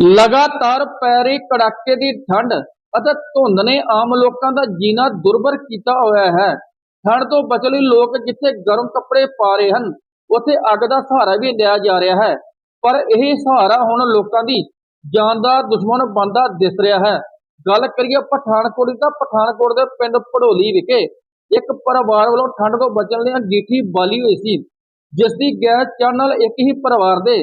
ਲਗਾਤਾਰ ਪੈਰੀ ਕੜਾਕੇ ਦੀ ਠੰਡ ਅਤੇ ਧੁੰਦ ਨੇ ਆਮ ਲੋਕਾਂ ਦਾ ਜੀਣਾ ਦੁਰਭਰ ਕੀਤਾ ਹੋਇਆ ਹੈ। ਠੰਡ ਤੋਂ ਬਚਣ ਲਈ ਲੋਕ ਜਿੱਥੇ ਗਰਮ ਕੱਪੜੇ ਪਾ ਰਹੇ ਹਨ, ਉੱਥੇ ਅੱਗ ਦਾ ਸਹਾਰਾ ਵੀ ਲਿਆ ਜਾ ਰਿਹਾ ਹੈ। ਪਰ ਇਹ ਸਹਾਰਾ ਹੁਣ ਲੋਕਾਂ ਦੀ ਜਾਨ ਦਾ ਦੁਸ਼ਮਣ ਬਣਦਾ ਦਿਸ ਰਿਹਾ ਹੈ। ਗੱਲ ਕਰੀਏ ਪਠਾਨਕੋਟ ਦੀ ਤਾਂ ਪਠਾਨਕੋਟ ਦੇ ਪਿੰਡ ਪੜੋਲੀ ਵਿਖੇ ਇੱਕ ਪਰਿਵਾਰ ਵੱਲੋਂ ਠੰਡ ਤੋਂ ਬਚਣ ਲਈ ਅੰਗੀਠੀ ਬਾਲੀ ਹੋਈ ਸੀ, ਜਿਸ ਦੀ ਗੈਸ ਚੜ੍ਹਨ ਨਾਲ ਇੱਕ ਹੀ ਪਰਿਵਾਰ ਦੇ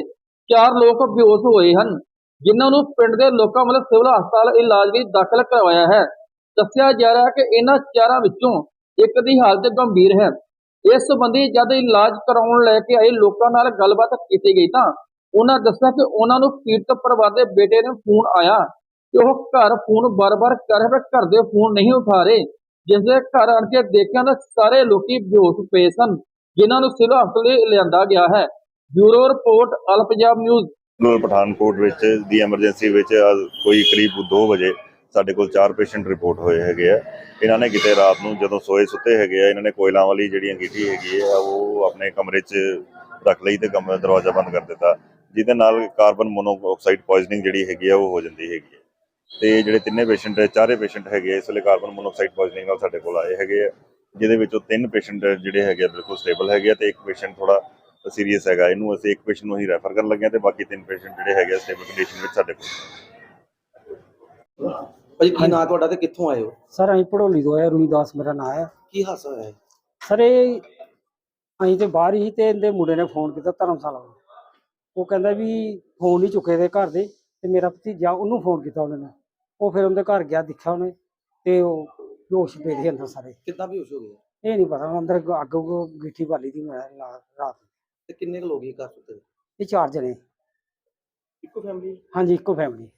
ਚਾਰ ਲੋਕ ਬੇਹੋਸ਼ ਹੋਏ ਹਨ। ਜਿਨ੍ਹਾਂ ਨੂੰ ਪਿੰਡ ਦੇ ਲੋਕਾਂ ਵੱਲੋਂ ਸਿਵਲ ਹਸਪਤਾਲ ਇਲਾਜ ਲਈ ਦਾਖਲ ਕਰਵਾਇਆ ਹੈ। ਦੱਸਿਆ ਜਾ ਰਿਹਾ ਹੈ ਕਿ ਇਹਨਾਂ ਚਾਰਾਂ ਵਿੱਚੋਂ ਇੱਕ ਦੀ ਹਾਲਤ ਗੰਭੀਰ ਹੈ। ਇਸ ਸੰਬੰਧੀ ਜਦ ਇਲਾਜ ਕਰਾਉਣ ਲੈ ਕੇ ਆਏ ਲੋਕਾਂ ਨਾਲ ਗੱਲਬਾਤ ਕੀਤੀ ਗਈ ਤਾਂ ਉਹਨਾਂ ਦੱਸਿਆ ਕਿ ਉਹਨਾਂ ਨੂੰ ਪੀੜਤ ਪਰਿਵਾਰ ਦੇ ਬੇਟੇ ਨੇ ਫੋਨ ਆਇਆ ਕਿ ਉਹ ਘਰ ਫੋਨ ਬਾਰ-ਬਾਰ ਕਰ ਰਹੇ, ਘਰ ਦੇ ਫੋਨ ਨਹੀਂ ਉਠਾ ਰਹੇ, ਜਿਸ ਦੇ ਘਰ ਆਣ ਕੇ ਦੇਖਿਆ ਤਾਂ ਸਾਰੇ ਲੋਕੀ ਬੇਹੋਸ਼ ਪਏ ਸਨ, ਜਿਨ੍ਹਾਂ ਨੂੰ ਸਿਵਲ ਹਸਪਤਾਲ ਲਿਆਂਦਾ ਗਿਆ ਹੈ। Bureau report, all Punjab news. ਨੂੰ ਪਠਾਨਕੋਟ ਵਿੱਚ ਦੀ ਐਮਰਜੈਂਸੀ ਵਿੱਚ ਕੋਈ ਕਰੀਬ 2 ਵਜੇ ਸਾਡੇ ਕੋਲ ਚਾਰ ਪੇਸ਼ੈਂਟ ਰਿਪੋਰਟ ਹੋਏ ਹੈਗੇ ਆ। ਇਹਨਾਂ ਨੇ ਕਿਤੇ ਰਾਤ ਨੂੰ ਜਦੋਂ ਸੋਏ ਸੁੱਤੇ ਹੈਗੇ ਆ ਇਹਨਾਂ ਨੇ ਕੋਇਲਾਂ ਵਾਲੀ ਜਿਹੜੀ ਅੰਗੀਠੀ ਹੈਗੀ ਆ ਉਹ ਆਪਣੇ ਕਮਰੇ 'ਚ ਰੱਖ ਲਈ ਤੇ ਕਮਰਾ ਦਰਵਾਜ਼ਾ ਬੰਦ ਕਰ ਦਿੱਤਾ। ਜਿਹਦੇ ਨਾਲ ਕਾਰਬਨ ਮੋਨੋਆਕਸਾਈਡ ਪੋਇਜ਼ਨਿੰਗ ਜਿਹੜੀ ਹੈਗੀ ਆ ਉਹ ਹੋ ਜਾਂਦੀ ਹੈਗੀ ਹੈ ਤੇ ਜਿਹੜੇ ਤਿੰਨੇ ਪੇਸ਼ੈਂਟ ਚਾਰੇ ਪੇਸ਼ੈਂਟ ਹੈਗੇ ਆ, ਇਸ ਵੇਲੇ ਕਾਰਬਨ ਮੋਨੋਆਕਸਾਈਡ ਪੋਇਜ਼ਨਿੰਗ ਨਾਲ ਸਾਡੇ ਕੋਲ ਆਏ ਹੈਗੇ ਆ ਜਿਹਦੇ ਵਿੱਚੋਂ ਤਿੰਨ ਪੇਸ਼ੈਂਟ ਜਿਹੜੇ ਹੈਗੇ ਆ ਬਿਲਕੁਲ ਸਟੇਬਲ ਹੈਗੇ ਆ ਤੇ ਇੱਕ ਪੇਸ਼ੈਂਟ ਥੋੜਾ ਸੀਰੀਅਸ ਹੈਗਾ। ਇਹਨੂੰ ਅਸੀਂ ਇੱਕ ਪੇਸ਼ੈਂਟ ਨੂੰ ਹੀ ਰੈਫਰ ਕਰਨ ਲੱਗੇ ਹਾਂ ਤੇ ਬਾਕੀ ਤਿੰਨ ਪੇਸ਼ੈਂਟ ਜਿਹੜੇ ਹੈਗੇ ਆ ਸਟੇਬਲ ਕੰਡੀਸ਼ਨ ਵਿੱਚ ਸਾਡੇ ਕੋਲ। ਭਾਜੀ ਕੀ ਨਾਂ ਤੁਹਾਡਾ ਤੇ ਕਿੱਥੋਂ ਆਏ ਹੋ? ਸਰ ਅਸੀਂ ਪੜੋਲੀ ਤੋਂ ਆਏ ਰੂਈਦਾਸ ਮੇਰਾ ਨਾਂ ਹੈ। ਕੀ ਹਾਸਾ ਹੋਇਆ ਹੈ ਸਰ ਇਹ ਅਸੀਂ ਤੇ ਬਾਹਰ ਹੀ ਤੇ ਇਹਦੇ ਮੁੰਡੇ ਨੇ ਫੋਨ ਕੀਤਾ ਧਰਮਸ਼ਾਲਾ ਤੋਂ ਉਹ ਕਹਿੰਦਾ ਵੀ ਫੋਨ ਨਹੀਂ ਚੁੱਕੇ ਦੇ ਘਰ ਦੇ ਤੇ ਮੇਰਾ ਭਤੀਜਾ ਉਹਨੂੰ ਫੋਨ ਕੀਤਾ ਉਹਨੇ ਨੇ। ਉਹ ਫਿਰ ਉਹਦੇ ਘਰ ਗਿਆ ਦੇਖਿਆ ਉਹਨੇ ਤੇ ਉਹ ਹੋਸ਼ ਪਏ ਦੇ ਅੰਦਰ ਸਾਰੇ। ਕਿੱਦਾਂ ਬੇਹੋਸ਼ ਹੋ ਗਏ? ਇਹ ਨਹੀਂ ਪਤਾ ਅੰਦਰ ਅੱਗ ਗਿੱਠੀ ਬਾਲੀ ਦੀ ਮੈਂ ਲਾ- ਰਾਤ ਤੇ ਕਿੰਨੇ ਕੁ ਲੋਕ ਇਹ ਘਰ ਸੁੱਤੇ ਇਹ ਚਾਰ ਜਣੇ। ਇੱਕੋ ਫੈਮਿਲੀ ਹਾਂਜੀ ਇੱਕੋ ਫੈਮਿਲੀ